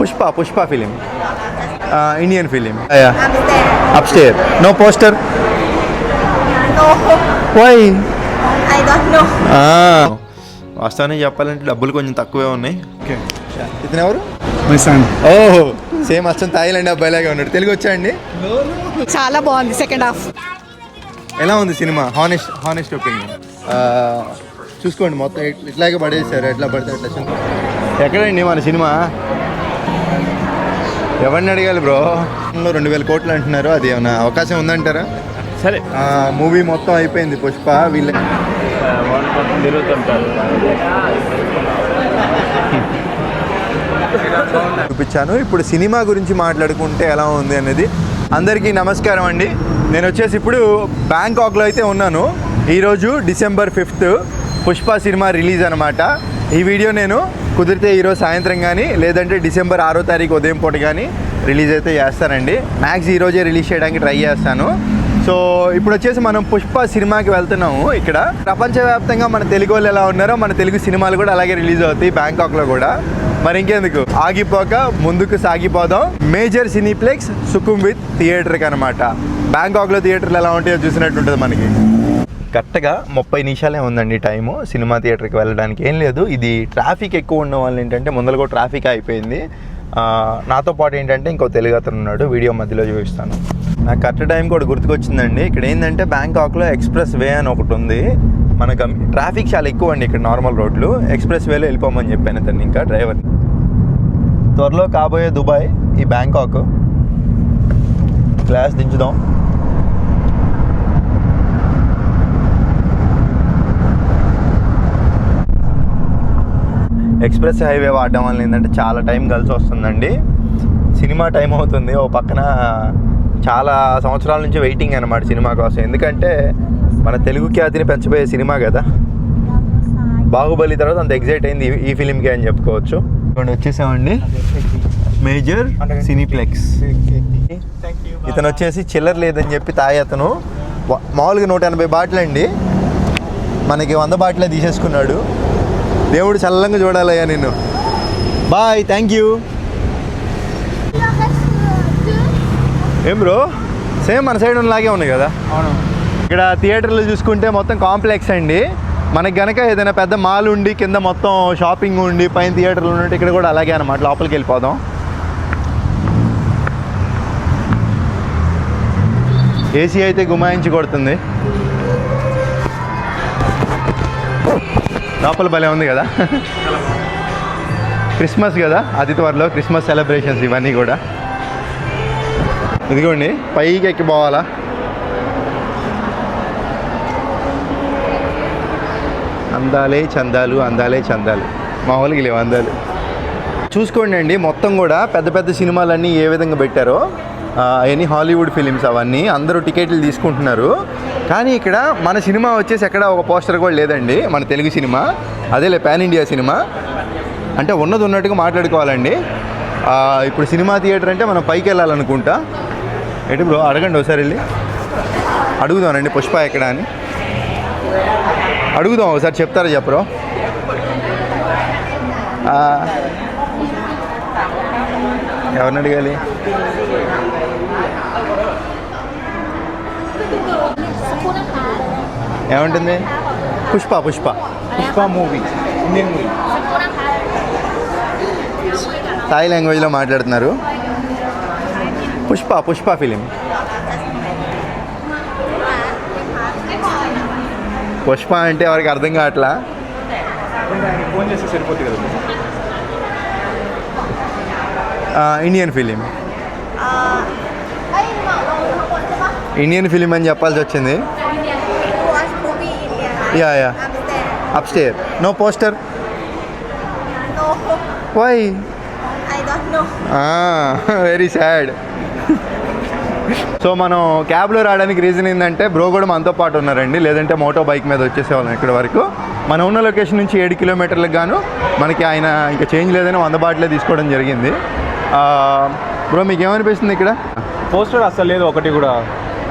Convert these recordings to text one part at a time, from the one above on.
Pushpa Pushpa film Indian film Upstairs. Upstair no poster No, why I don't know. వాస్తవానికి చెప్పాలంటే డబ్బులు కొంచెం తక్కువే ఉన్నాయి. ఓకే ఇతను ఎవరు? ఓహో సేమ్ అచ్చం థాయిలాండ్ అబ్బాయిలాగా ఉన్నాడు. తెలుగు వచ్చా అండి? చాలా బాగుంది సెకండ్ హాఫ్ ఎలా ఉంది సినిమా? హానెస్ట్ హానెస్ట్ ఒపీనియన్ చూసుకోండి మొత్తం ఇట్- ఇట్లాగే పడేసారు ఎట్లా పడితే అట్లా. ఎక్కడండి మన సినిమా? ఎవరిని అడగాలి బ్రో? రెండు వేల కోట్లు అంటున్నారు అది ఏమైనా అవకాశం ఉందంటారా? సరే. మూవీ మొత్తం అయిపోయింది పుష్ప వీళ్ళ తిరుగుతుంటారు చూపించాను. ఇప్పుడు సినిమా గురించి మాట్లాడుకుంటే ఎలా ఉంది అనేది అందరికీ నమస్కారం అండి. నేను వచ్చేసి ఇప్పుడు బ్యాంకాక్లో అయితే ఉన్నాను. ఈరోజు December fifth Pushpa cinema release అనమాట ఈ వీడియో నేను కుదిరితే ఈరోజు సాయంత్రం కానీ లేదంటే డిసెంబర్ ఆరో తారీఖు ఉదయం పూట కానీ రిలీజ్ అయితే చేస్తానండి. మ్యాక్స్ ఈరోజే రిలీజ్ చేయడానికి ట్రై చేస్తాను. సో ఇప్పుడు వచ్చేసి మనం పుష్ప సినిమాకి వెళ్తున్నాము ఇక్కడ. ప్రపంచవ్యాప్తంగా మన తెలుగు వాళ్ళు ఎలా ఉన్నారో మన తెలుగు సినిమాలు కూడా అలాగే రిలీజ్ అవుతాయి బ్యాంకాక్లో కూడా. మరి ఇంకెందుకు? ఆగిపోక ముందుకు సాగిపోదాం. మేజర్ సినీప్లెక్స్ సుకుం విత్ థియేటర్కి అనమాట బ్యాంకాక్లో థియేటర్లు ఎలా ఉంటాయో చూసినట్టు ఉంటుంది మనకి. కరెక్ట్గా ముప్పై నిమిషాలే ఉందండి టైము. సినిమా థియేటర్కి వెళ్ళడానికి ఏం లేదు. ఇది ట్రాఫిక్ ఎక్కువ ఉన్న వాళ్ళు ఏంటంటే ముందరగా ట్రాఫిక్ అయిపోయింది. నాతో పాటు ఏంటంటే ఇంకో తెలుగు అతను ఉన్నాడు వీడియో మధ్యలో చూపిస్తాను. నాకు కరెక్ట్ టైం కూడా గుర్తుకొచ్చిందండి. ఇక్కడ ఏంటంటే బ్యాంకాక్లో ఎక్స్ప్రెస్ వే అని ఒకటి ఉంది. మనకు ట్రాఫిక్ చాలా ఎక్కువ అండి ఇక్కడ నార్మల్ రోడ్లు. ఎక్స్ప్రెస్ వేలో వెళ్ళిపోమని చెప్పాను అతన్ని ఇంకా డ్రైవర్ త్వరలో కాబోయే దుబాయ్ ఈ బ్యాంకాక్. గ్లాస్ దించుదాం. ఎక్స్ప్రెస్ హైవే వాడడం వల్ల ఏంటంటే చాలా టైం కలిసి వస్తుందండి. సినిమా టైం అవుతుంది. ఓ పక్కన చాలా సంవత్సరాల నుంచి వెయిటింగ్ అనమాట సినిమా కోసం. ఎందుకంటే మన తెలుగు ఖ్యాతిని పెంచబోయే సినిమా కదా. బాహుబలి తర్వాత అంత ఎగ్జైట్ అయింది ఈ- ఈ ఫిలింకి అని చెప్పుకోవచ్చు. ఇక్కడ వచ్చేసామండి. Major Cineplex. ఇతను వచ్చేసి చిల్లర లేదని చెప్పి తాయి అతను మామూలుగా నూట ఎనభై బాటిల్ అండి. మనకి వంద బాటిలే తీసేసుకున్నాడు. దేవుడు చల్లంగా చూడాలయ్యా నిన్ను. బాయ్ థ్యాంక్ యూ ఏం బ్రో సేమ్ మన సైడ్ ఉన్నలాగే ఉన్నాయి కదా? అవును. ఇక్కడ థియేటర్లు చూసుకుంటే మొత్తం కాంప్లెక్స్ అండి. మనకి గనక ఏదైనా పెద్ద మాల్ ఉండి కింద మొత్తం షాపింగ్ ఉండి పైన థియేటర్లు ఉన్నట్టు ఇక్కడ కూడా అలాగే అనమాట లోపలికి వెళ్ళిపోదాం. ఏసీ అయితే గుమాయించి కొడుతుంది. లోపల భలే ఉంది కదా. క్రిస్మస్ కదా అతి క్రిస్మస్ సెలబ్రేషన్స్ ఇవన్నీ కూడా. ఇదిగోండి పైకి ఎక్కిపోవాలా అందాలే చందాలు అందాలే చందాలు. మామూలుగా లేవు అందాలు. చూసుకోండి అండి మొత్తం కూడా పెద్ద పెద్ద సినిమాలన్నీ ఏ విధంగా పెట్టారో అవన్నీ హాలీవుడ్ ఫిలిమ్స్ అవన్నీ అందరూ టికెట్లు తీసుకుంటున్నారు. కానీ ఇక్కడ మన సినిమా వచ్చేసి ఎక్కడ ఒక పోస్టర్ కూడా లేదండి. మన తెలుగు సినిమా. అదేలే పాన్ ఇండియా సినిమా. అంటే ఉన్నది ఉన్నట్టుగా మాట్లాడుకోవాలండి. ఇప్పుడు సినిమా థియేటర్ అంటే మనం పైకి వెళ్ళాలనుకుంటా. ఎటు బ్రో అడగండి ఒకసారి వెళ్ళి. అడుగుదానండి పుష్ప ఎక్కడ అని. అడుగుదాం ఒకసారి చెప్తారా చెప్పరు ఎవరిని అడగాలి? ఏమంటుంది? Pushpa Pushpa. Pushpa movie Indian movie Thai లాంగ్వేజ్లో మాట్లాడుతున్నారు. పుష్ప పుష్ప ఫిలిం పుష్ప అంటే ఎవరికి అర్థం కావట్లా? ఫోన్ చేస్తే సరిపోతుంది కదా? ఆ, ఇండియన్ ఫిలిం? ఇండియన్ ఫిలిం అని చెప్పాల్సి వచ్చింది. Yeah, yeah. Upstairs. Upstair no poster No, why I don't know. Very sad so మనం క్యాబ్లో రావడానికి రీజన్ ఏంటంటే బ్రో కూడా మనతో పాటు ఉన్నారండి. లేదంటే మోటో బైక్ మీద వచ్చేసేవాళ్ళం ఇక్కడ వరకు. మనం ఉన్న లొకేషన్ నుంచి ఏడు కిలోమీటర్లకు గాను మనకి ఆయన ఇంకా చేంజ్ లేదని వంద బాటిలే తీసుకోవడం జరిగింది. బ్రో మీకు ఏమనిపిస్తుంది ఇక్కడ? పోస్టర్ అసలు లేదు ఒకటి కూడా.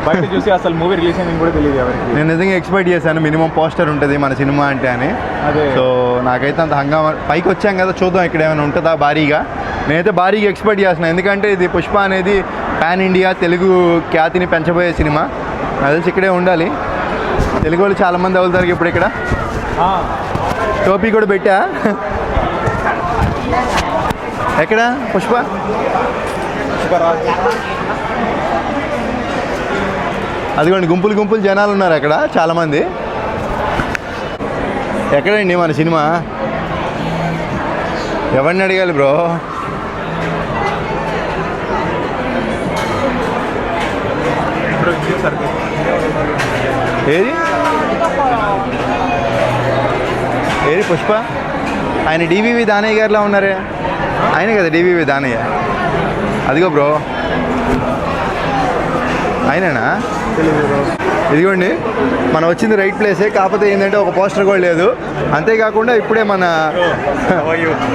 బయట చూసి అసలు మూవీ రిలీజ్ అయింది కూడా తెలియదు ఎవరికి. నేను నిజంగా ఎక్స్పెక్ట్ చేశాను మినిమం పోస్టర్ ఉంటుంది మన సినిమా అంటే అని. అదే. సో నాకైతే అంత హంగామా పైకి వచ్చాం కదా చూద్దాం ఇక్కడ ఏమైనా ఉంటుందా భారీగా. నేనైతే భారీగా ఎక్స్పెక్ట్ చేస్తున్నాను ఎందుకంటే ఇది పుష్ప అనేది పాన్ ఇండియా తెలుగు ఖ్యాతిని పెంచబోయే సినిమా నాకు తెలిసి ఇక్కడే ఉండాలి. తెలుగు వాళ్ళు చాలామంది అవుతారు ఇప్పుడు ఇక్కడ. టోపీ కూడా పెట్టా. ఎక్కడ పుష్ప? అదిగోండి గుంపులు గుంపులు జనాలు ఉన్నారు అక్కడ చాలామంది. ఎక్కడండి మన సినిమా? ఎవరిని అడగాలి బ్రో? ఏది? ఏది పుష్ప? ఆయన డివివి దానయ్య గారిలా ఉన్నారే? ఆయన కదా డివివి దానయ్య. అదిగో బ్రో. ఆయననా? ఇదిగోండి మనం వచ్చింది రైట్ ప్లేసే కాకపోతే ఏంటంటే ఒక పోస్టర్ కూడా లేదు. అంతేకాకుండా ఇప్పుడే మన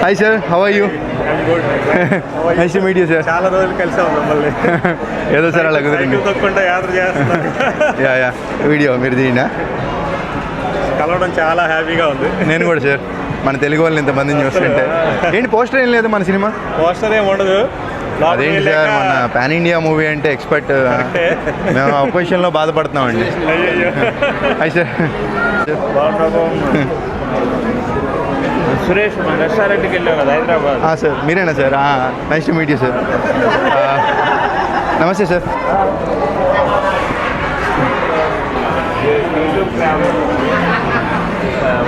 hi sir how are you nice meet you sir చాలా రోజులు కలిసాం మిమ్మల్ని. ఏదో సార్ అలా కుదిరింది. Yeah yeah. వీడియో మీరు తీయండి కలవడం చాలా హ్యాపీగా ఉంది. నేను కూడా సార్ మన తెలుగు వాళ్ళని ఇంతమందిని చూస్తుంటే. ఏంటి పోస్టర్ ఏం లేదు మన సినిమా? పోస్టర్ ఏమి ఉండదు. అదేంటి సార్ మన పాన్ ఇండియా మూవీ అంటే ఎక్స్పర్ట్ మేము అపోజిషన్లో బాధపడుతున్నామండి. సార్. సురేష్ మన రెస్టారెంట్కి వెళ్ళాం కదా హైదరాబాద్? సార్ మీరేనా sir? Nice to meet you sir. నమస్తే సార్.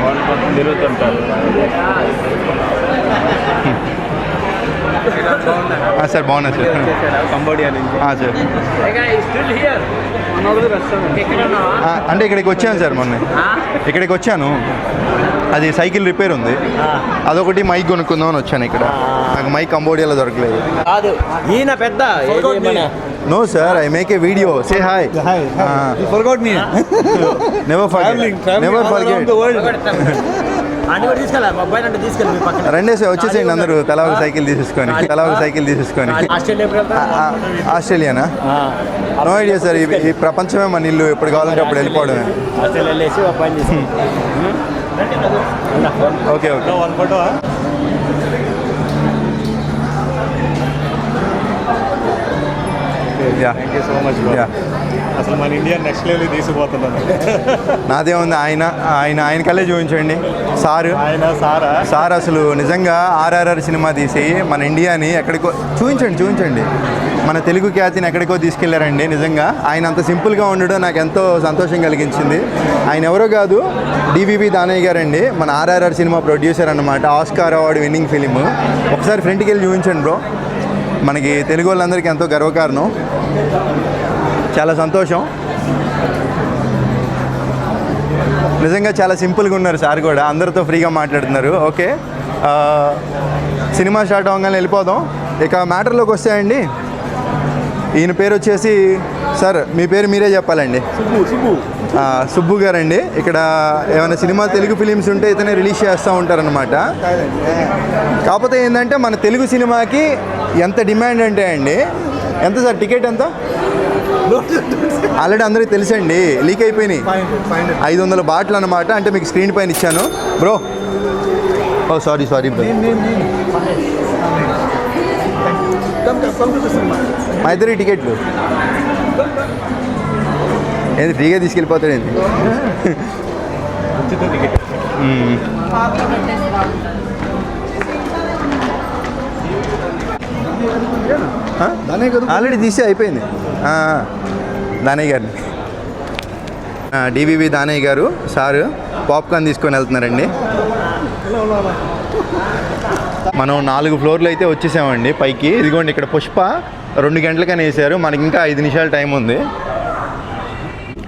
వాళ్ళు మొత్తం తిరుగుతుంటారు. సార్ బాగున్నా సార్. కంబోడియా నుంచి. సార్. అంటే ఇక్కడికి వచ్చాను సార్ మొన్న. ఇక్కడికి వచ్చాను. అది సైకిల్ రిపేర్ ఉంది. అదొకటి మైక్ కొనుక్కుందామని వచ్చాను ఇక్కడ. నాకు మైక్ కంబోడియాలో దొరకలేదు. కాదు ఈయన పెద్ద. No sir I make a video say hi me. Never forget traveling never forget the world. అని కూడా తీసుకెళ్ళాలి. మా అబ్బాయి అంటే తీసుకెళ్ళి మీ పక్కన. రెండే సార్ వచ్చేసేయండి అందరూ. తలా ఒక సైకిల్ తీసేసుకొని తలా ఒక సైకిల్ తీసేసుకొని. ఆ, ఆస్ట్రేలియానా? నో ఐడియా సార్ ఈ- ప్రపంచమే మన ఇల్లు ఎప్పుడు కావాలంటే అప్పుడు వెళ్ళిపోవడమే. Okay okay. Ya. Thank you so much ya. అసలు మన ఇండియా నెక్స్ట్ లెవెల్ తీసుకుపోతున్నాను నాదే ఉంది ఆయన ఆయన ఆయన కళ్ళే చూపించండి. సారు. ఆయన సారా? సార్ అసలు నిజంగా ఆర్ఆర్ఆర్ సినిమా తీసి మన ఇండియాని ఎక్కడికో చూపించండి చూపించండి. మన తెలుగు ఖ్యాతిని ఎక్కడికో తీసుకెళ్ళారండి నిజంగా. ఆయన అంత సింపుల్గా ఉండడం నాకు ఎంతో సంతోషం కలిగించింది. ఆయన ఎవరో కాదు డివివి దానయ్య గారండి. మన ఆర్ఆర్ఆర్ సినిమా ప్రొడ్యూసర్ అన్నమాట. ఆస్కార్ అవార్డు విన్నింగ్ ఫిలిం ఒకసారి ఫ్రంట్కి వెళ్ళి చూపించండి బ్రో మనకి తెలుగు వాళ్ళందరికీ ఎంతో గర్వకారణం. చాలా సంతోషం. నిజంగా చాలా సింపుల్గా ఉన్నారు సార్ కూడా. అందరితో ఫ్రీగా మాట్లాడుతున్నారు. ఓకే. సినిమా స్టార్ట్ అవ్వగానే వెళ్ళిపోదాం. ఇక మ్యాటర్లోకి వస్తే అండి ఈయన పేరు వచ్చేసి సార్ మీ పేరు మీరే చెప్పాలండి. సుబ్బు గారండి. ఇక్కడ ఏమైనా సినిమా తెలుగు ఫిలిమ్స్ ఉంటే ఇతనే రిలీజ్ చేస్తూ ఉంటారనమాట కాకపోతే ఏంటంటే మన తెలుగు సినిమాకి ఎంత డిమాండ్ అంటే అండి. ఎంత సార్ టికెట్ ఎంత? ఆల్రెడీ అందరికీ తెలుసండి లీక్ అయిపోయినాయి. ఐదు వందల బాటిల్ అనమాట అంటే మీకు స్క్రీన్ పైన ఇచ్చాను. Bro. Oh sorry sorry bro. మా ఇద్దరి టికెట్లు. ఏంది ఫ్రీగా తీసుకెళ్ళిపోతాడు ఏంది? ఆల్రెడీ తీసి అయిపోయింది. దానయ్య గారిని డివివి దానయ్య గారు సారు పాప్కార్న్ తీసుకొని వెళ్తున్నారండి. మనం నాలుగు ఫ్లోర్లు అయితే వచ్చేసామండి పైకి. ఇదిగోండి ఇక్కడ పుష్ప రెండు గంటలకని వేసారు మనకి ఇంకా ఐదు నిమిషాల టైం ఉంది.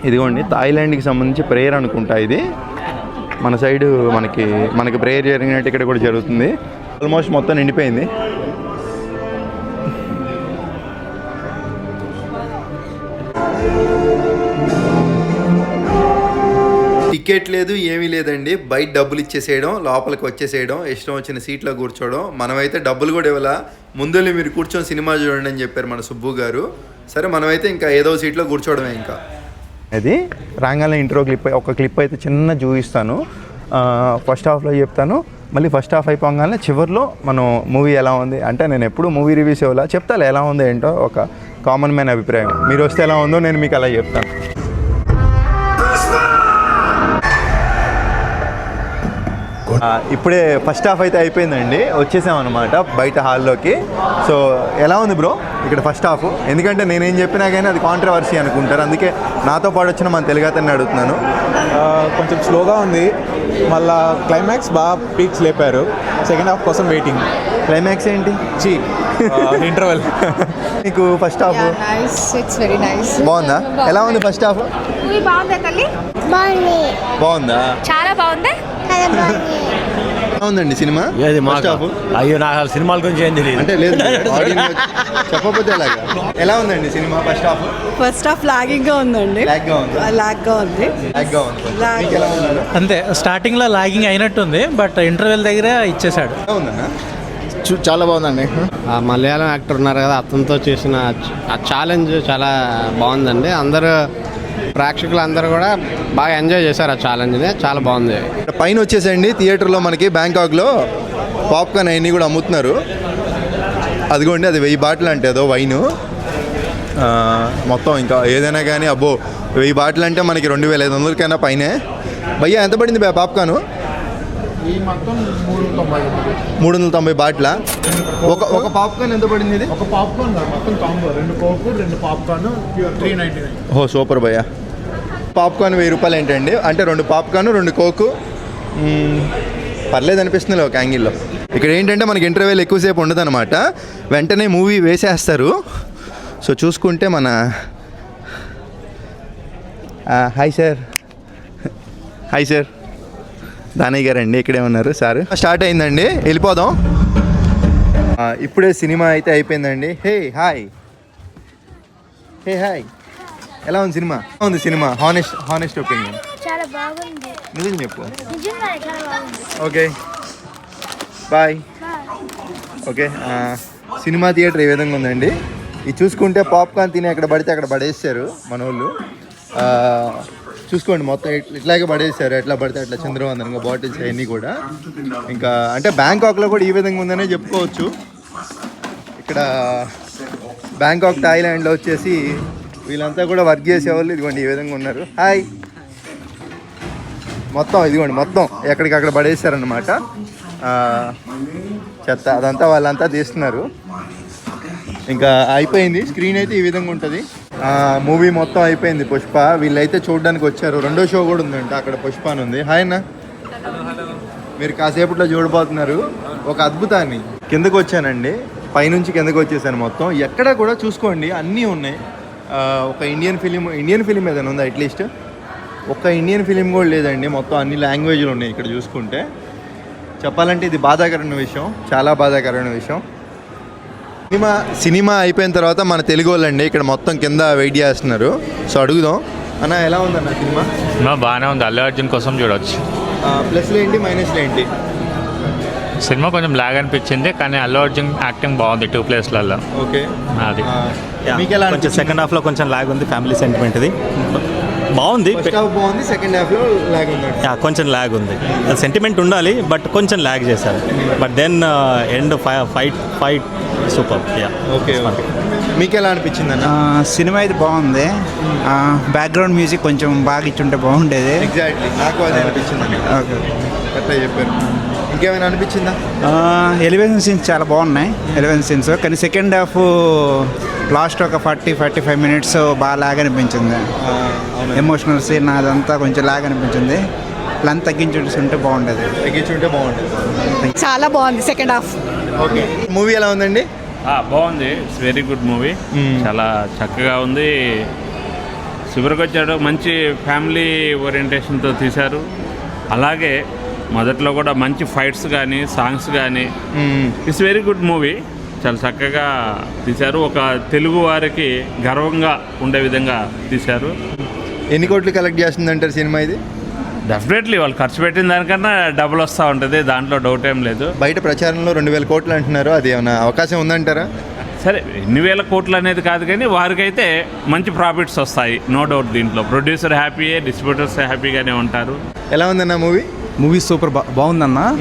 ఇదిగోండి థాయిలాండ్కి సంబంధించి ప్రేయర్ అనుకుంటా ఇది. మన సైడు మనకి మనకి ప్రేయర్ జరిగినట్టు ఇక్కడ కూడా జరుగుతుంది. ఆల్మోస్ట్ మొత్తం నిండిపోయింది. టికెట్ లేదు ఏమీ లేదండి. బయట డబ్బులు ఇచ్చేసేయడం లోపలికి వచ్చేసేయడం ఇష్టం వచ్చిన సీట్లో కూర్చోవడం. మనమైతే డబ్బులు కూడా ఇవ్వాల? ముందులే మీరు కూర్చొని సినిమా చూడండి అని చెప్పారు మన సుబ్బు గారు. సరే మనమైతే ఇంకా ఏదో సీట్లో కూర్చోవడమే ఇంకా. అది రాగానే ఇంట్రో క్లిప్ ఒక క్లిప్ అయితే చిన్న చూపిస్తాను. ఫస్ట్ హాఫ్లో చెప్తాను. మళ్ళీ ఫస్ట్ హాఫ్ అయిపోగానే చివరిలో మనం మూవీ ఎలా ఉంది? అంటే నేను ఎప్పుడు మూవీ రివ్యూస్ ఇవ్వాలా? చెప్తాలే ఎలా ఉందో ఏంటో ఒక కామన్ మ్యాన్ అభిప్రాయం. మీరు వస్తే ఎలా ఉందో నేను మీకు అలా చెప్తాను. ఇప్పుడే ఫస్ట్ హాఫ్ అయితే అయిపోయిందండి. వచ్చేసాం అనమాట బయట హాల్లోకి. సో ఎలా ఉంది బ్రో ఇక్కడ ఫస్ట్ హాఫ్? ఎందుకంటే నేనేం చెప్పినా కానీ అది కాంట్రవర్సీ అనుకుంటారు. అందుకే నాతో పాటు వచ్చిన మన తెలుగు అతన్ని అడుగుతున్నాను. కొంచెం స్లోగా ఉంది. మళ్ళా క్లైమాక్స్ బాగా పీక్స్ లేపారు. సెకండ్ హాఫ్ కోసం వెయిటింగ్ క్లైమాక్స్ ఏంటి? చీ ఇంటర్వెల్ మీకు first half nice it's very nice బాగుందా? ఎలా ఉంది ఫస్ట్ హాఫ్ బాగుందా తల్లి? బాగుంది. బాగుందా? చాలా బాగుందా. చాలా బాగుంది. ఎలా ఉందండి సినిమా? ఏది ఫస్ట్ హాఫ్ అయ్యో నాకు అసలు సినిమాల గురించి ఏం తెలియదు. అంటే లేదు audience చెప్పకపోతే ఎలాగా? ఎలా ఉందండి cinema first half first half లాగింగ్గా ఉందండి. బ్లాక్గా ఉంది. లాగ్గా ఉంది. బ్లాక్గా ఉంది. Lag. మీకు ఎలా ఉంది అంతే స్టార్టింగ్లో లాగింగ్ అయినట్టుంది బట్ ఇంటర్వెల్ దగ్గర ఇచ్చేసాడు ఎలా ఉందన్నా? చాలా బాగుందండి. ఆ మలయాళం యాక్టర్ ఉన్నారు కదా అతనితో చేసిన ఆ ఛాలెంజ్ చాలా బాగుందండి. అందరూ ప్రేక్షకులు అందరూ కూడా బాగా ఎంజాయ్ చేశారు ఆ ఛాలెంజ్ని చాలా బాగుంది. పైన వచ్చేసండి థియేటర్లో మనకి బ్యాంకాక్లో పాప్కార్న్ అవన్నీ కూడా అమ్ముతున్నారు. అదిగోండి అది వెయ్యి బాటిల్ అంటే అదో వైన్. మొత్తం ఇంకా ఏదైనా కానీ అబ్బో వెయ్యి బాటిల్ అంటే మనకి రెండు వేల ఐదు వందలకైనా పైనే. భయ్యా ఎంత పడింది బా మూడు వందల తొంభై బాటిలా? ఒక ఒక పాప్కార్న్ ఎంత పడింది ఇది? ఒక పాప్కార్న్ మొత్తం కాంబో. రెండు కోక్ రెండు popcorn three ninety nine. Oh super భయ్యా. పాప్కార్న్ వెయ్యి రూపాయలు ఏంటండి? అంటే రెండు పాప్కార్న్ రెండు కోకు. పర్లేదు అనిపిస్తుంది ఒక యాంగిల్లో. ఇక్కడ ఏంటంటే మనకి ఇంటర్వ్యూలు ఎక్కువసేపు ఉండదు అనమాట వెంటనే మూవీ వేసేస్తారు. సో చూసుకుంటే మన hi sir. Hi sir. Danayya గారు అండి ఇక్కడే ఉన్నారు. సార్ స్టార్ట్ అయిందండి. వెళ్ళిపోదాం. ఇప్పుడే సినిమా అయితే అయిపోయిందండి. Hey hi. Hey hi. ఎలా ఉంది సినిమా? ఎలా ఉంది సినిమా? Honest honest opinion. చాలా బాగుంది. నిజం చెప్పు. Okay. Bye. Okay cinema theatre ఏ విధంగా ఉందండి? ఇది చూసుకుంటే పాప్కార్న్ తిని ఎక్కడ పడితే అక్కడ పడేసారు మన వాళ్ళు చూసుకోండి మొత్తం ఇట్లాగే పడేసారు ఎట్లా పడితే అట్లా చంద్రవందనంగా బాటిల్స్ అవన్నీ కూడా. ఇంకా అంటే బ్యాంకాక్లో కూడా ఈ విధంగా ఉందనే చెప్పుకోవచ్చు. ఇక్కడ బ్యాంకాక్ థాయిలాండ్లో వచ్చేసి వీళ్ళంతా కూడా వర్క్ చేసేవాళ్ళు. ఇదిగోండి ఈ విధంగా ఉన్నారు. హాయ్. మొత్తం ఇదిగోండి మొత్తం ఎక్కడికక్కడ పడేసారనమాట చెత్త అదంతా వాళ్ళంతా తీస్తున్నారు. ఇంకా అయిపోయింది. స్క్రీన్ అయితే ఈ విధంగా ఉంటుంది. మూవీ మొత్తం అయిపోయింది పుష్ప. వీళ్ళైతే చూడడానికి వచ్చారు. రెండో షో కూడా ఉందంట. అక్కడ పుష్ప అని ఉంది. హాయ్ అన్న. మీరు కాసేపట్లో చూడబోతున్నారు. ఒక అద్భుతాన్ని. కిందకు వచ్చానండి. పైనుంచి కిందకు వచ్చేసాను మొత్తం. ఎక్కడ కూడా చూసుకోండి. అన్నీ ఉన్నాయి. ఒక ఇండియన్ ఫిలిం ఇండియన్ ఫిలిం ఏదైనా ఉందా? అట్లీస్ట్. ఒక్క ఇండియన్ ఫిలిం కూడా లేదండి. మొత్తం అన్ని లాంగ్వేజ్లు ఉన్నాయి ఇక్కడ చూసుకుంటే. చెప్పాలంటే ఇది బాధాకరమైన విషయం. చాలా బాధాకరమైన విషయం. సినిమా సినిమా అయిపోయిన తర్వాత మన తెలుగు వాళ్ళండి ఇక్కడ మొత్తం కింద వెయిట్ చేస్తున్నారు. సో అడుగుదాం. అన్న ఎలా ఉందన్న సినిమా? సినిమా బాగానే ఉంది. అల్లు అర్జున్ కోసం చూడొచ్చు. ప్లస్లు ఏంటి మైనస్లు ఏంటి? సినిమా కొంచెం లాగ్ అనిపించింది కానీ అల్లు అర్జున్ యాక్టింగ్ బాగుంది టూ ప్లేస్లలో ఓకే. అది. మీకు ఎలా కొంచెం సెకండ్ హాఫ్లో కొంచెం లాగ్ ఉంది ఫ్యామిలీ సెంటిమెంట్ ఇది. బాగుంది. ఫస్ట్ హాఫ్ బాగుంది సెకండ్ హాఫ్లో లాగ్ ఉందండి యా, కొంచెం లాగ్ ఉంది. సెంటిమెంట్ ఉండాలి బట్ కొంచెం లాగ్ చేశారు. But then end fight fight super ya okay okay మీకు ఎలా అనిపించింది అన్న? సినిమా అయితే బాగుంది. బ్యాక్గ్రౌండ్ మ్యూజిక్ కొంచెం బాగా ఇచ్చుంటే బాగుండేది. ఎగ్జాక్ట్లీ నాకు అదే అనిపించింది అట్లా చెప్పారు. ఇంకేమైనా అనిపించిందా? ఎలివేషన్ సీన్స్ చాలా బాగున్నాయి. ఎలివేషన్ సీన్స్ కానీ సెకండ్ హాఫ్ లాస్ట్ ఒక ఫార్టీ ఫార్టీ ఫైవ్ మినిట్స్ బాగా లాగ్ అనిపించింది ఎమోషనల్ సీన్ అదంతా కొంచెం లాగ్ అనిపించింది ప్లాన్ తగ్గించుంటే ఉంటే బాగుండేది. తగ్గించుంటే బాగుంటుంది చాలా బాగుంది సెకండ్ హాఫ్ ఓకే. మూవీ ఎలా ఉందండి? బాగుంది. It's very good movie. చాలా చక్కగా ఉంది. చివరికి వచ్చాడు. మంచి ఫ్యామిలీ ఓరియంటేషన్తో తీశారు. అలాగే మొదట్లో కూడా మంచి ఫైట్స్ కానీ సాంగ్స్ కానీ ఇట్స్ వెరీ గుడ్ మూవీ చాలా చక్కగా తీశారు. ఒక తెలుగు వారికి గర్వంగా ఉండే విధంగా తీశారు. ఎన్ని కోట్లు కలెక్ట్ చేస్తుందంటారు సినిమా ఇది? డెఫినెట్లీ వాళ్ళు ఖర్చు పెట్టిన దానికన్నా డబుల్ వస్తూ ఉంటుంది. దాంట్లో డౌట్ ఏం లేదు. బయట ప్రచారంలో రెండు వేల కోట్లు అంటున్నారు. అది ఏమైనా అవకాశం ఉందంటారా? సరే ఎన్ని వేల కోట్లు అనేది కాదు కానీ వారికైతే మంచి ప్రాఫిట్స్ వస్తాయి. నో డౌట్ దీంట్లో. ప్రొడ్యూసర్ హ్యాపీయే డిస్ట్రిబ్యూటర్స్ హ్యాపీగానే ఉంటారు. ఎలా ఉందన్న మూవీ మూవీ సూపర్ బా బాగుందన్న.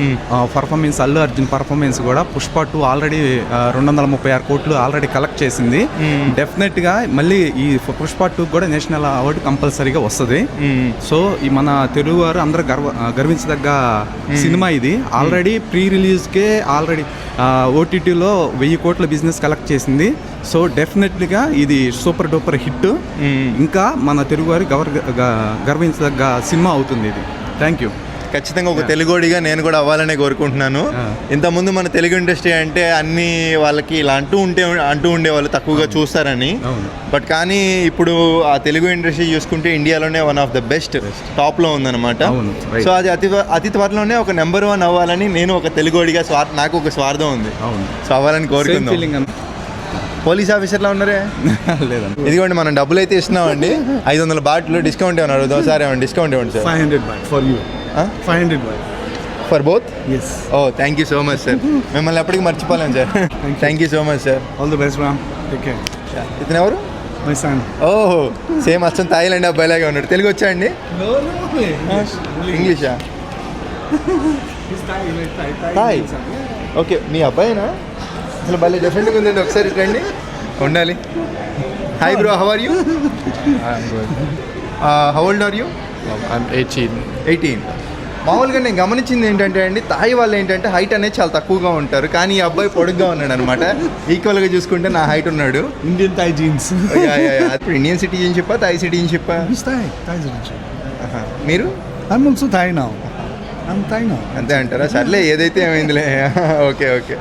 పర్ఫార్మెన్స్ అల్లు అర్జున్ పర్ఫార్మెన్స్ కూడా పుష్ప టూ ఆల్రెడీ రెండు వందల ముప్పై ఆరు కోట్లు ఆల్రెడీ కలెక్ట్ చేసింది. డెఫినెట్గా మళ్ళీ ఈ పుష్ప టూ కూడా నేషనల్ అవార్డు కంపల్సరీగా వస్తుంది. సో ఈ మన తెలుగు వారు అందరూ గర్వ గర్వించదగ్గ సినిమా ఇది. ఆల్రెడీ ప్రీ రిలీజ్కే ఆల్రెడీ ఓటీటీలో వెయ్యి కోట్ల బిజినెస్ కలెక్ట్ చేసింది. సో డెఫినెట్లీగా ఇది సూపర్ డూపర్ హిట్. ఇంకా మన తెలుగు వారి గవర్ గ- గర్వించదగ్గ సినిమా అవుతుంది ఇది. Thank you. ఖచ్చితంగా ఒక తెలుగోడిగా నేను కూడా అవ్వాలనే కోరుకుంటున్నాను. ఇంతకుముందు మన తెలుగు ఇండస్ట్రీ అంటే అన్ని వాళ్ళకి ఇలా అంటూ ఉంటే అంటూ ఉండేవాళ్ళు తక్కువగా చూస్తారని. బట్ కానీ ఇప్పుడు ఆ తెలుగు ఇండస్ట్రీ చూసుకుంటే ఇండియాలోనే వన్ ఆఫ్ ద బెస్ట్ టాప్లో ఉందన్నమాట. సో అది అతి అతి త్వరలోనే ఒక నెంబర్ వన్ అవ్వాలని నేను ఒక తెలుగోడిగా స్వార్ నాకు ఒక స్వార్థం ఉంది. సో అవ్వాలని కోరుకుందాం. పోలీస్ ఆఫీసర్లా ఉన్నారే? లేదన్న. ఇదిగోండి మనం డబ్బులు అయితే ఇస్తున్నామండి. ఐదు వందల బాట్లు డిస్కౌంట్ ఏమన్నారు ఒకసారి ఏమన్నా డిస్కౌంట్ ఇవ్వండి sir. Five hundred for you? Five hundred buy for both yes oh thank you so much sir మిమ్మల్ని ఎప్పటికీ మర్చిపోలేం sir thank you so much sir all the best Ram take care ఇతను ఎవరు? My son ఓహో same అచ్చం Thailand అబ్బాయిలాగా ఉన్నాడు. తెలుగు వచ్చా అండి? ఇంగ్లీషా థాయ్ ఓకే మీ అబ్బాయినా? అసలు భలే డిఫరెంట్గా ఉందండి ఒకసారి రండి. ఉండాలి. Hi bro how are you how old are you eighteen మామూలుగా నేను గమనించింది ఏంటంటే అండి తాయి వాళ్ళు ఏంటంటే హైట్ అనేది చాలా తక్కువగా ఉంటారు. కానీ ఈ అబ్బాయి పొడుగ్గా ఉన్నాడు అనమాట ఈక్వల్గా చూసుకుంటే నా హైట్ ఉన్నాడు. Indian Thai genes ya, ya, ya. ఇప్పుడు ఇండియన్ థై జీన్స్ మీరు? I'm also Thai now I'm Thai now అంతే అంటారా? సర్లే ఏదైతే ఏమైందిలే. Okay okay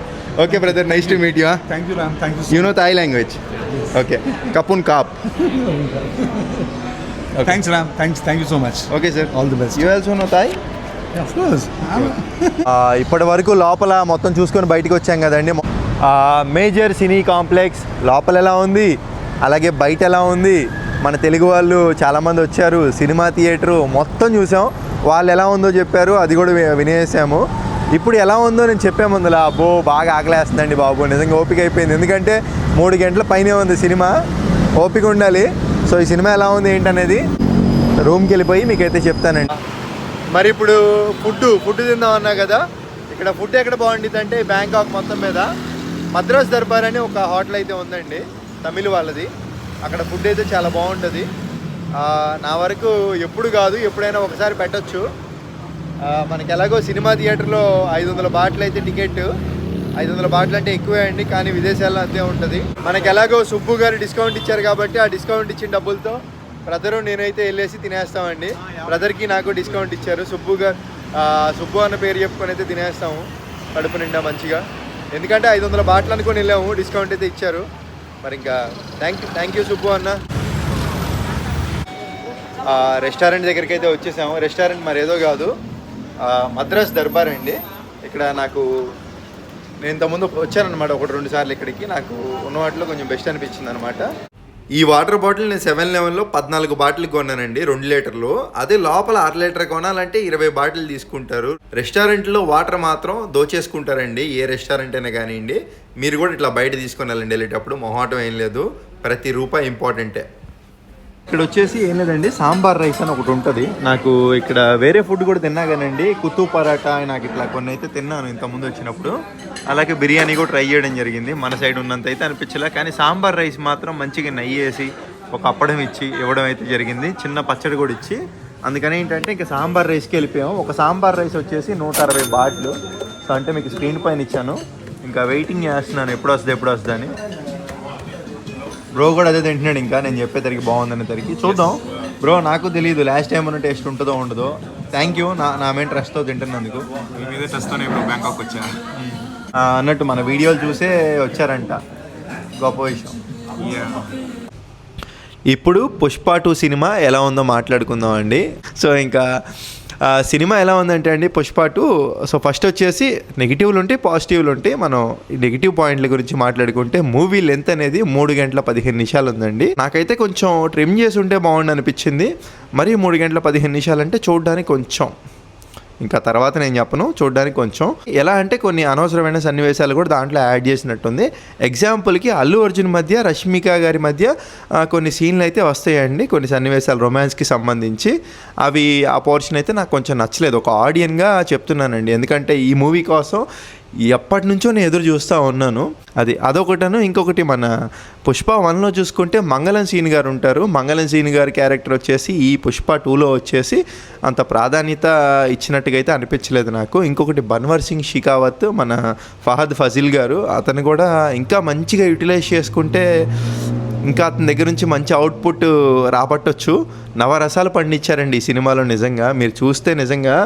okay brother nice to meet you thank you Ram thank you no Thai language okay కపున్ cap you thanks Ram thanks thank you so much okay sir All the best. You also no Thai ఇప్పటి వరకు లోపల మొత్తం చూసుకొని బయటికి వచ్చాం కదండి. Major సినీ complex లోపల ఎలా ఉంది? అలాగే బయట ఎలా ఉంది? మన తెలుగు వాళ్ళు చాలామంది వచ్చారు. సినిమా థియేటరు మొత్తం చూసాం. వాళ్ళు ఎలా ఉందో చెప్పారు. అది కూడా వినేసాము. ఇప్పుడు ఎలా ఉందో నేను చెప్పే ముందులా అబ్బో బాగా ఆకలేస్తుందండి బాబు. నిజంగా ఓపిక అయిపోయింది. ఎందుకంటే మూడు గంటల పైనే ఉంది సినిమా. ఓపిక ఉండాలి. సో ఈ సినిమా ఎలా ఉంది ఏంటనేది రూమ్కి వెళ్ళిపోయి మీకైతే చెప్తానండి. మరి ఇప్పుడు ఫుడ్ ఫుడ్ తిందాం అన్నా కదా ఇక్కడ ఫుడ్ ఎక్కడ బాగుంటుంది అంటే బ్యాంకాక్ మొత్తం మీద మద్రాస్ దర్బార్ అని ఒక హోటల్ అయితే ఉందండి తమిళ వాళ్ళది. అక్కడ ఫుడ్ అయితే చాలా బాగుంటుంది. నా వరకు ఎప్పుడు కాదు ఎప్పుడైనా ఒకసారి పెట్టొచ్చు. మనకి ఎలాగో సినిమా థియేటర్లో ఐదు వందల బాటలు అయితే టికెట్. ఐదు వందల బాటలు అంటే ఎక్కువే అండి కానీ విదేశాల్లో అంతే ఉంటుంది. మనకి ఎలాగో సుబ్బు గారు డిస్కౌంట్ ఇచ్చారు కాబట్టి ఆ డిస్కౌంట్ ఇచ్చిన డబ్బులతో బ్రదరు నేనైతే వెళ్ళేసి తినేస్తామండి. బ్రదర్కి నాకు డిస్కౌంట్ ఇచ్చారు. సుబ్బు గారు సుబ్బు అన్న పేరు చెప్పుకొని అయితే తినేస్తాము. కడుపు నిండా మంచిగా. ఎందుకంటే ఐదు వందల బాటలు అనుకొని వెళ్ళాము. డిస్కౌంట్ అయితే ఇచ్చారు. మరి ఇంకా thank you thank you Subbu అన్న. రెస్టారెంట్ దగ్గరికి అయితే వచ్చేసాము. రెస్టారెంట్ మరి ఏదో కాదు. మద్రాస్ దర్బార్ అండి. ఇక్కడ నాకు నేను ఇంతకుముందు వచ్చానమాట ఒకటి రెండు సార్లు ఇక్కడికి. నాకు ఉన్న వాటిలో కొంచెం బెస్ట్ అనిపించింది అనమాట ఈ వాటర్ బాటిల్ నేను సెవెన్ లెవెన్లో పద్నాలుగు బాటిల్ కొన్నానండి రెండు లీటర్లు. అదే లోపల అర లీటర్ కొనాలంటే ఇరవై బాటిల్ తీసుకుంటారు. రెస్టారెంట్లో వాటర్ మాత్రం దోచేసుకుంటారండి ఏ రెస్టారెంట్ అయినా కానివ్వండి. మీరు కూడా ఇట్లా బయట తీసుకొని వెళ్ళండి వెళ్ళేటప్పుడు మొహాటం ఏం లేదు. ప్రతి రూపాయి ఇంపార్టెంటే. ఇక్కడ వచ్చేసి ఏం లేదండి సాంబార్ రైస్ అని ఒకటి ఉంటుంది. నాకు ఇక్కడ వేరే ఫుడ్ కూడా తిన్నా కానండి కుత్తు పరాటా నాకు ఇట్లా కొన్ని అయితే తిన్నాను ఇంతకుముందు వచ్చినప్పుడు. అలాగే బిర్యానీ కూడా ట్రై చేయడం జరిగింది. మన సైడ్ ఉన్నంత అయితే అనిపించలే కానీ సాంబార్ రైస్ మాత్రం మంచిగా నెయ్యి వేసి ఒక అప్పడం ఇచ్చి ఇవ్వడం అయితే జరిగింది. చిన్న పచ్చడి కూడా ఇచ్చి. అందుకని ఏంటంటే ఇంకా సాంబార్ రైస్కి వెళ్ళిపోయాము ఒక సాంబార్ రైస్ వచ్చేసి నూట అరవై బాట్లు. సో అంటే మీకు స్క్రీన్ పైన ఇచ్చాను. ఇంకా వెయిటింగ్ చేస్తున్నాను ఎప్పుడు వస్తుంది ఎప్పుడు వస్తుంది అని. బ్రో కూడా అదే తింటున్నాడు ఇంకా నేను చెప్పేసరికి బాగుందని తరికి. చూద్దాం. బ్రో నాకు తెలియదు లాస్ట్ టైం ఉన్న టేస్ట్ ఉంటుందో ఉండదో. థ్యాంక్ యూ నా నా మెయిన్ ట్రస్ట్తో తింటున్నందుకు. మీద ఇప్పుడు బ్యాంకాక్ వచ్చా ఆ, అన్నట్టు మన వీడియోలు చూసే వచ్చారంట. గొప్ప విషయం. ఇప్పుడు పుష్ప టూ సినిమా ఎలా ఉందో మాట్లాడుకుందాం అండి సో ఇంకా సినిమా ఎలా ఉందంటే అండి పుష్ప టూ సో ఫస్ట్ వచ్చేసి నెగిటివ్లు ఉంటాయి పాజిటివ్లు ఉంటాయి. మనం నెగిటివ్ పాయింట్ల గురించి మాట్లాడుకుంటే మూవీ లెంత్ అనేది మూడు గంటల పదిహేను నిమిషాలు ఉందండి. నాకైతే కొంచెం ట్రిమ్ చేసి ఉంటే బాగుండు అనిపించింది. మరి మూడు గంటల పదిహేను నిమిషాలు అంటే చూడడానికి కొంచెం ఇంకా తర్వాత నేను చెప్పను చూడడానికి కొంచెం. ఎలా అంటే కొన్ని అనవసరమైన సన్నివేశాలు కూడా దాంట్లో యాడ్ చేసినట్టుంది. ఎగ్జాంపుల్కి అల్లు అర్జున్ మధ్య రష్మిక గారి మధ్య కొన్ని సీన్లు అయితే వస్తాయండి కొన్ని సన్నివేశాలు రొమాన్స్కి సంబంధించి. అవి ఆ పోర్షన్ అయితే నాకు కొంచెం నచ్చలేదు. ఒక ఆడియన్గా చెప్తున్నానండి. ఎందుకంటే ఈ మూవీ కోసం ఎప్పటి నుంచో నేను ఎదురు చూస్తూ ఉన్నాను. అది అదొకటను ఇంకొకటి మన పుష్ప వన్లో చూసుకుంటే మంగళం సీన్ గారు ఉంటారు. మంగళం సీన్ గారి క్యారెక్టర్ వచ్చేసి ఈ పుష్ప టూలో వచ్చేసి అంత ప్రాధాన్యత ఇచ్చినట్టుగా అయితే అనిపించలేదు నాకు. ఇంకొకటి బన్వర్ సింగ్ షికావత్ మన ఫహద్ ఫజిల్ గారు అతను కూడా ఇంకా మంచిగా యూటిలైజ్ చేసుకుంటే ఇంకా అతని దగ్గర నుంచి మంచి అవుట్పుట్ రాబట్టొచ్చు. నవరసాలు పండించారండి ఈ సినిమాలో నిజంగా. మీరు చూస్తే నిజంగా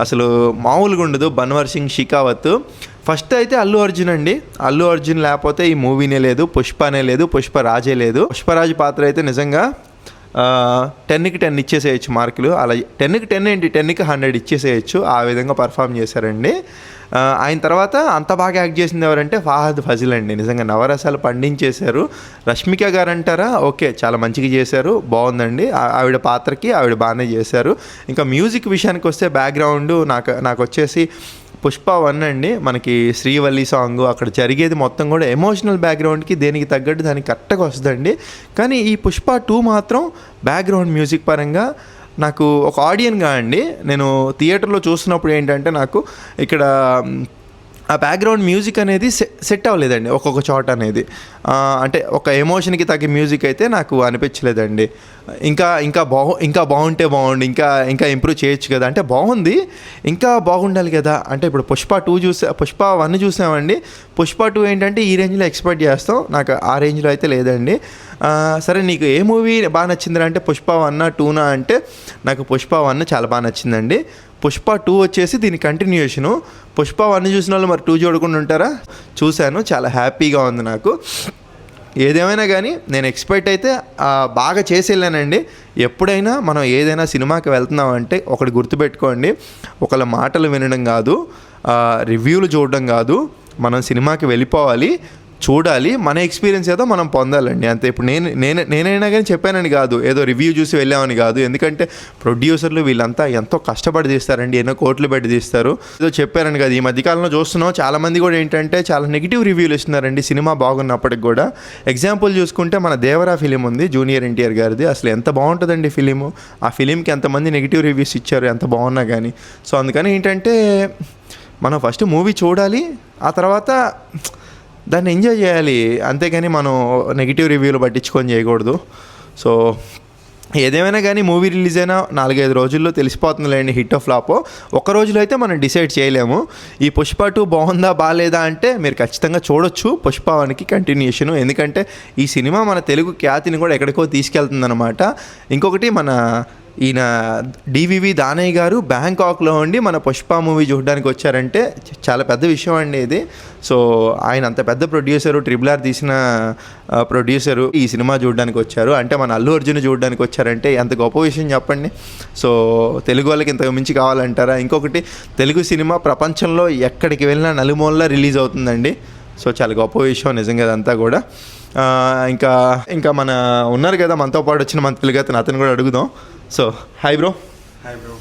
అసలు మామూలుగా ఉండదు. బన్వర్ సింగ్ షికావత్. ఫస్ట్ అయితే అల్లు అర్జున్ అండి. అల్లు అర్జున్ లేకపోతే ఈ మూవీనే లేదు. పుష్పనే లేదు. పుష్పరాజే లేదు. పుష్పరాజు పాత్ర అయితే నిజంగా టెన్కి టెన్ ఇచ్చేసేయచ్చు మార్కులు. అలా టెన్కి టెన్ ఏంటి? టెన్కి హండ్రెడ్ ఇచ్చేసేయచ్చు. ఆ విధంగా పర్ఫామ్ చేశారండి. ఆయన తర్వాత అంత బాగా యాక్ట్ చేసింది ఎవరంటే ఫాహద్ ఫజిల్ అండి. నిజంగా నవరసాలు పండించేశారు. రష్మిక గారు అంటారా? ఓకే చాలా మంచిగా చేశారు. బాగుందండి. ఆవిడ పాత్రకి ఆవిడ బాగానే చేశారు. ఇంకా మ్యూజిక్ విషయానికి వస్తే బ్యాక్గ్రౌండ్ నాకు నాకు వచ్చేసి పుష్ప వన్ అండి. మనకి శ్రీవల్లి సాంగ్ అక్కడ జరిగేది మొత్తం కూడా ఎమోషనల్ బ్యాక్గ్రౌండ్కి దేనికి తగ్గట్టు దానికి కరెక్ట్గా వస్తుందండి. కానీ ఈ పుష్ప టూ మాత్రం బ్యాక్గ్రౌండ్ మ్యూజిక్ పరంగా నాకు ఒక ఆడియన్గా అండి నేను థియేటర్లో చూసినప్పుడు ఏంటంటే నాకు ఇక్కడ ఆ బ్యాక్గ్రౌండ్ మ్యూజిక్ అనేది సెట్ అవ్వలేదండి. ఒక్కొక్క చోట అనేది. అంటే ఒక ఎమోషన్కి తగ్గ మ్యూజిక్ అయితే నాకు అనిపించలేదండి. ఇంకా ఇంకా బాగు ఇంకా బాగుంటే బాగుండు ఇంకా ఇంకా ఇంప్రూవ్ చేయొచ్చు కదా. అంటే బాగుంది ఇంకా బాగుండాలి కదా. అంటే ఇప్పుడు పుష్ప టూ చూసా పుష్ప వన్ చూసామండి. పుష్ప టూ ఏంటంటే ఈ రేంజ్లో ఎక్స్పెక్ట్ చేస్తాం. నాకు ఆ రేంజ్లో అయితే లేదండి. సరే నీకు ఏ మూవీ బాగా నచ్చిందిరా అంటే పుష్ప వన్ టూనా అంటే నాకు పుష్ప వన్ చాలా బాగా నచ్చిందండి. పుష్ప టూ వచ్చేసి దీని కంటిన్యూషను పుష్ప వన్ చూసిన వాళ్ళు మరి టూ చూడకుండా ఉంటారా? చూశాను చాలా హ్యాపీగా ఉంది నాకు. ఏదేమైనా కానీ నేను ఎక్స్పెక్ట్ అయితే బాగా చేసి వెళ్ళానండి ఎప్పుడైనా మనం ఏదైనా సినిమాకి వెళ్తున్నామంటే ఒకటి గుర్తుపెట్టుకోండి. ఒకళ్ళ మాటలు వినడం కాదు రివ్యూలు చూడడం కాదు. మనం సినిమాకి వెళ్ళిపోవాలి. చూడాలి. మన ఎక్స్పీరియన్స్ ఏదో మనం పొందాలండి. అంతే. ఇప్పుడు నేను నేను నేనైనా కానీ చెప్పానని కాదు. ఏదో రివ్యూ చూసి వెళ్ళామని కాదు. ఎందుకంటే ప్రొడ్యూసర్లు వీళ్ళంతా ఎంతో కష్టపడి తీస్తారండి. ఎన్నో కోట్లు పెట్టి తీస్తారు. ఏదో చెప్పారని కాదు. ఈ మధ్యకాలంలో చూస్తున్నాం. చాలామంది కూడా ఏంటంటే చాలా నెగిటివ్ రివ్యూలు ఇస్తున్నారండి. సినిమా బాగున్నప్పటికి కూడా. ఎగ్జాంపుల్ చూసుకుంటే మన దేవరా ఫిలిం ఉంది. జూనియర్ ఎన్టీఆర్ గారిది. అసలు ఎంత బాగుంటుందండి ఫిలిము ఆ ఫిలింకి ఎంతమంది నెగిటివ్ రివ్యూస్ ఇచ్చారు? ఎంత బాగున్నా కానీ సో అందుకని ఏంటంటే మనం ఫస్ట్ మూవీ చూడాలి. ఆ తర్వాత దాన్ని ఎంజాయ్ చేయాలి. అంతేగాని మనం నెగిటివ్ రివ్యూలు పట్టించుకొని చేయకూడదు. సో ఏదేమైనా కానీ మూవీ రిలీజ్ అయినా నాలుగైదు రోజుల్లో తెలిసిపోతుందిలేండి హిట్ ఆఫ్ ఫ్లాప్ ఒక రోజులో అయితే మనం డిసైడ్ చేయలేము. ఈ పుష్ప టూ బాగుందా బాగాలేదా అంటే మీరు ఖచ్చితంగా చూడొచ్చు. పుష్ప వన్కి కంటిన్యూషన్ ఎందుకంటే ఈ సినిమా మన తెలుగు ఖ్యాతిని కూడా ఎక్కడికో తీసుకెళ్తుందన్నమాట. ఇంకొకటి మన ఈయన డివివి దానయ్య గారు బ్యాంకాక్లో ఉండి మన పుష్ప మూవీ చూడడానికి వచ్చారంటే చాలా పెద్ద విషయం అండి ఇది. సో ఆయన అంత పెద్ద ప్రొడ్యూసరు ట్రిపుల్ ఆర్ తీసిన ప్రొడ్యూసరు ఈ సినిమా చూడడానికి వచ్చారు. అంటే మన అల్లు అర్జున్ చూడడానికి వచ్చారంటే ఎంత గొప్ప విషయం చెప్పండి. సో తెలుగు వాళ్ళకి ఇంతకు మించి కావాలంటారా? ఇంకొకటి తెలుగు సినిమా ప్రపంచంలో ఎక్కడికి వెళ్ళినా నలుమూలలా రిలీజ్ అవుతుందండి. సో చాలా గొప్ప విషయం నిజంగా అదంతా కూడా. ఇంకా ఇంకా మన ఉన్నారు కదా మనతో పాటు వచ్చిన మన తెలుగు అతను అతను కూడా అడుగుదాం. So hi bro hi bro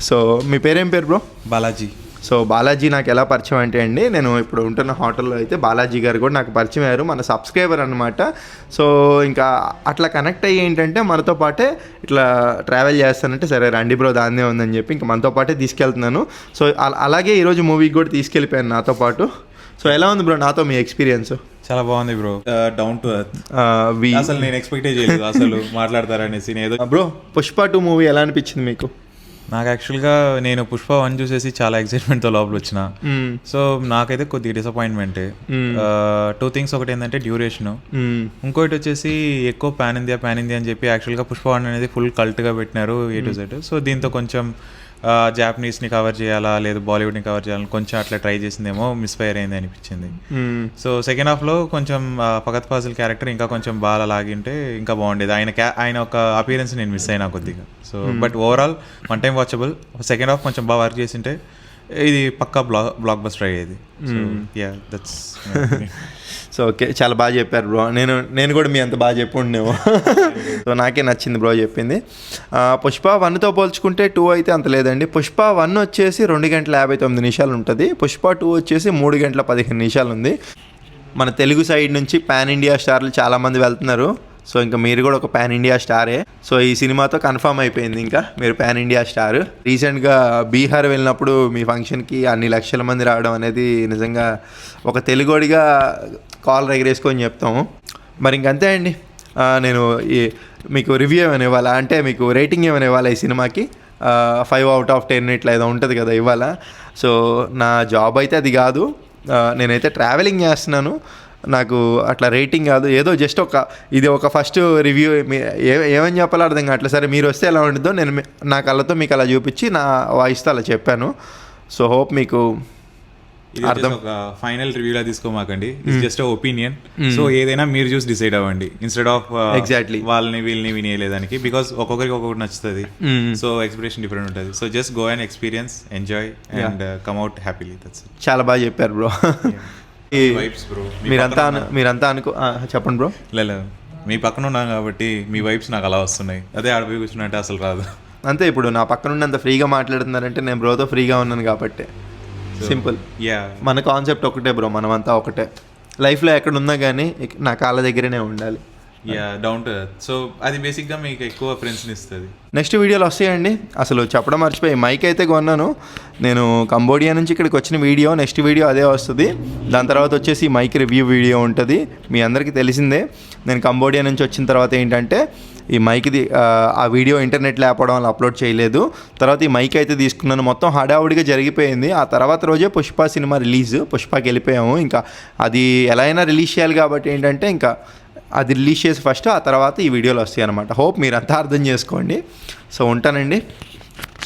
so మీ పేరేం పేరు బ్రో బాలాజీ. సో బాలాజీ నాకు ఎలా పరిచయం అంటే అండి నేను ఇప్పుడు ఉంటున్న హోటల్లో అయితే బాలాజీ గారు కూడా నాకు పరిచయం అయ్యారు మన సబ్స్క్రైబర్ అనమాట సో ఇంకా అట్లా కనెక్ట్ అయ్యి ఏంటంటే మనతో పాటే ఇట్లా ట్రావెల్ చేస్తానంటే సరే రండి బ్రో దాన్నే ఉందని చెప్పి ఇంకా మనతో పాటే తీసుకెళ్తున్నాను. సో అల- అలాగే ఈరోజు మూవీకి కూడా తీసుకెళ్ళిపోయాను నాతో పాటు. సో ఎలా ఉంది బ్రో నాతో మీ ఎక్స్పీరియన్స్? చాలా బాగుంది బ్రో. డౌన్ టు ఎర్త్ వి అసలు నేను ఎక్స్పెక్ట్ చేయలేదు అసలు మాట్లాడతారనేసి నేను ఏదో బ్రో పుష్ప టూ మూవీ ఎలా అనిపించింది మీకు? నాకు యాక్చువల్గా నేను పుష్ప వన్ చూసేసి చాలా ఎక్సైట్మెంట్తో లోపల వచ్చిన. సో నాకైతే కొద్దిగా డిసప్పాయింట్మెంటే టూ థింగ్స్ ఒకటి ఏంటంటే డ్యూరేషను మ్మ్. ఇంకోటి వచ్చేసి ఎక్కువ పాన్ ఇండియా పాన్ ఇండియా అని చెప్పి యాక్చువల్గా పుష్ప వన్ అనేది ఫుల్ కల్ట్గా పెట్టినారు ఏ టు జెడ్ సో దీంతో కొంచెం జాపనీస్ని కవర్ చేయాలా లేదు బాలీవుడ్ని కవర్ చేయాలని కొంచెం అట్లా ట్రై చేసిందేమో మిస్ఫైర్ అయింది అనిపించింది. సో సెకండ్ హాఫ్లో కొంచెం ఫగత్ ఫాజిల్ క్యారెక్టర్ ఇంకా కొంచెం బాగా లాగింటే ఇంకా బాగుండేది. ఆయన క్యా ఆయన ఒక అపీరెన్స్ నేను మిస్ అయినా కొద్దిగా. So but overall one time watchable second half కొంచెం బాగా వర్క్ చేసింటే ఇది పక్కా బ్లాక్ బ్లాక్ బస్టర్ అయ్యేది యా దట్స్ సో ఓకే చాలా బాగా చెప్పారు బ్రో. నేను నేను కూడా మీ అంత బాగా చెప్పుండేమో. సో నాకే నచ్చింది బ్రో చెప్పింది. పుష్ప వన్తో పోల్చుకుంటే టూ అయితే అంత లేదండి. పుష్ప వన్ వచ్చేసి రెండు గంటల యాభై తొమ్మిది నిమిషాలు ఉంటుంది. పుష్ప టూ వచ్చేసి మూడు గంటల పదిహేను నిమిషాలు ఉంది. మన తెలుగు సైడ్ నుంచి పాన్ ఇండియా స్టార్లు చాలామంది వెళ్తున్నారు. సో ఇంకా మీరు కూడా ఒక పాన్ ఇండియా స్టారే. సో ఈ సినిమాతో కన్ఫర్మ్ అయిపోయింది ఇంకా. మీరు పాన్ ఇండియా స్టార్. రీసెంట్గా బీహార్ వెళ్ళినప్పుడు మీ ఫంక్షన్కి అన్ని లక్షల మంది రావడం అనేది నిజంగా ఒక తెలుగోడిగా కాల్ ఎగరేసుకొని చెప్తాము. మరి ఇంకంతే అండి. నేను ఈ మీకు రివ్యూ ఏమైనా ఇవ్వాలా? అంటే మీకు రేటింగ్ ఏమైనా ఇవ్వాలా ఈ సినిమాకి? ఫైవ్ అవుట్ ఆఫ్ టెన్ ఇట్లా ఏదో ఉంటుంది కదా ఇవాళ సో నా జాబ్ అయితే అది కాదు. నేనైతే ట్రావెలింగ్ చేస్తున్నాను. నాకు అట్లా రేటింగ్ కాదు. ఏదో జస్ట్ ఒక ఇది ఒక ఫస్ట్ రివ్యూ ఏ ఏమని చెప్పాలో అర్థం కావట్లేదు. సరే మీరు వస్తే ఎలా ఉంటుందో నేను నా కళ్ళతో మీకు అలా చూపించి నా వాయిస్తో అలా చెప్పాను. సో హోప్ మీకు అర్థం. ఒక ఫైనల్ రివ్యూలా తీసుకోమాకండి. ఇట్స్ జస్ట్ ఒపీనియన్ సో ఏదైనా మీరు చూసి డిసైడ్ అవ్వండి. Instead of Exactly. వాళ్ళని వీళ్ళని వినేయలేదానికి. బికాస్ ఒక్కొక్కరికి ఒక్కొక్కటి నచ్చుతుంది. సో ఎక్స్ప్రెషన్ డిఫరెంట్ ఉంటుంది. So just go and experience enjoy and come out happily that's చాలా బాగా చెప్పారు బ్రో మీరంతా మీరంతా అనుకో చెప్పండి బ్రో లేదు మీ పక్కన ఉన్నాం కాబట్టి మీ వైబ్స్ నాకు అలా వస్తున్నాయి. అదే ఆడపోయి కూర్చున్నట్టే అసలు రాదు. అంతే ఇప్పుడు నా పక్కన ఉండి అంత ఫ్రీగా మాట్లాడుతున్నారంటే నేను బ్రోతో ఫ్రీగా ఉన్నాను కాబట్టి. సింపుల్ యా మన కాన్సెప్ట్ ఒకటే బ్రో మనమంతా ఒకటే. లైఫ్లో ఎక్కడ ఉన్నా కానీ నా కాళ్ళ దగ్గరనే ఉండాలి. యా డౌన్ టు సో అది బేసిక్గా మీకు ఎక్కువ ఫ్రెండ్స్ని ఇస్తుంది. నెక్స్ట్ వీడియోలు వస్తాయండి. అసలు చెప్పడం మర్చిపోయి మైక్ అయితే కొన్నాను. నేను కంబోడియా నుంచి ఇక్కడికి వచ్చిన వీడియో నెక్స్ట్ వీడియో అదే వస్తుంది. దాని తర్వాత వచ్చేసి మైక్ రివ్యూ వీడియో ఉంటుంది. మీ అందరికీ తెలిసిందే. నేను కంబోడియా నుంచి వచ్చిన తర్వాత ఏంటంటే ఈ మైక్ది ఆ, వీడియో ఇంటర్నెట్ లేకపోవడం వల్ల అప్లోడ్ చేయలేదు. తర్వాత ఈ మైక్ అయితే తీసుకున్నాను. మొత్తం హడావుడిగా జరిగిపోయింది. ఆ తర్వాత రోజే పుష్ప సినిమా రిలీజ్. పుష్పకి వెళ్ళిపోయాము. ఇంకా అది ఎలా అయినా రిలీజ్ చేయాలి కాబట్టి ఏంటంటే ఇంకా అది రిలీజ్ చేసి ఫస్ట్ ఆ తర్వాత ఈ వీడియోలు వస్తాయి అనమాట హోప్ మీరు అంతా అర్థం చేసుకోండి. సో ఉంటానండి.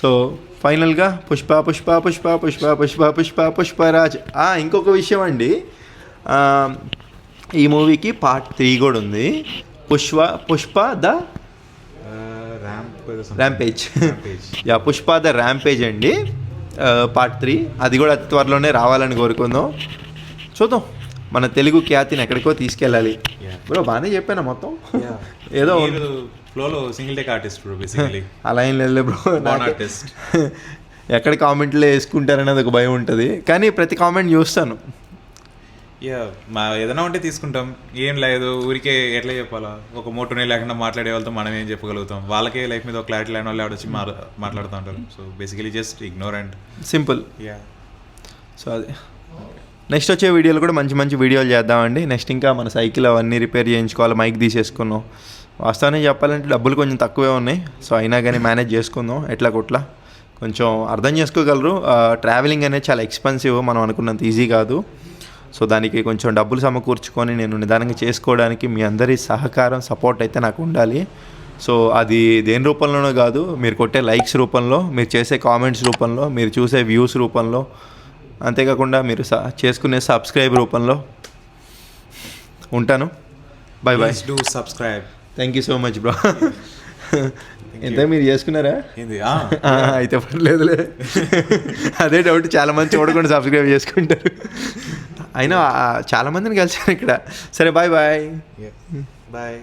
సో ఫైనల్గా పుష్ప పుష్ప పుష్ప పుష్ప పుష్ప పుష్ప పుష్పరాజ్. ఆ, ఇంకొక విషయం అండి. ఈ మూవీకి పార్ట్ త్రీ కూడా ఉంది. Pushpa Pushpa the rampage ya Pushpa the rampage అండి. పార్ట్ త్రీ అది కూడా అతి త్వరలోనే రావాలని కోరుకుందాం. చూద్దాం. మన తెలుగు ఖ్యాతిని ఎక్కడికో తీసుకెళ్ళాలి. బ్రో బాగానే చెప్పాను మొత్తం? ఏదో ఫ్లోలో single take artist bro basically అలా ఏం లేదు బ్రో. Artist. ఎక్కడ కామెంట్లో వేసుకుంటారనేది ఒక భయం ఉంటుంది. కానీ ప్రతి కామెంట్ చూస్తాను. యా మా ఏదైనా ఉంటే తీసుకుంటాం. ఏం లేదు ఊరికే ఎట్లా చెప్పాలా? ఒక మోటోనే లేకుండా మాట్లాడే వాళ్ళతో మనం ఏం చెప్పగలుగుతాం? వాళ్ళకే లైఫ్ మీద ఒక క్లారిటీ లేని వాళ్ళు వచ్చి మాట్లాడుతూ ఉంటారు. So basically just ignore and simple ya so అది. నెక్స్ట్ వచ్చే వీడియోలు కూడా మంచి మంచి వీడియోలు చేద్దామండి. నెక్స్ట్ ఇంకా మన సైకిల్ అవన్నీ రిపేర్ చేయించుకోవాలి. మైక్ తీసేసుకున్నాం వాస్తవానికి చెప్పాలంటే డబ్బులు కొంచెం తక్కువే ఉన్నాయి. సో అయినా కానీ మేనేజ్ చేసుకుందాం. ఎట్లా కొట్లా. కొంచెం అర్థం చేసుకోగలరు. ట్రావెలింగ్ అనేది చాలా ఎక్స్పెన్సివ్ మనం అనుకున్నంత ఈజీ కాదు. సో దానికి కొంచెం డబ్బులు సమకూర్చుకొని నేను నిదానంగా చేసుకోవడానికి మీ అందరి సహకారం సపోర్ట్ అయితే నాకు ఉండాలి. సో అది దేని రూపంలోనో కాదు మీరు కొట్టే లైక్స్ రూపంలో మీరు చేసే కామెంట్స్ రూపంలో మీరు చూసే వ్యూస్ రూపంలో. అంతేకాకుండా మీరు స- చేసుకునే సబ్స్క్రైబ్ రూపంలో ఉంటాను. Bye bye do subscribe thank you so much bro ఎంత మీరు చేసుకున్నారా? అయితే పర్లేదులే. అదే డౌట్ చాలా మంది చూడకుండా సబ్స్క్రైబ్ చేసుకుంటారు. అయినా ఆ, చాలా మందిని కలిసాను ఇక్కడ. సరే బాయ్ బాయ్ బాయ్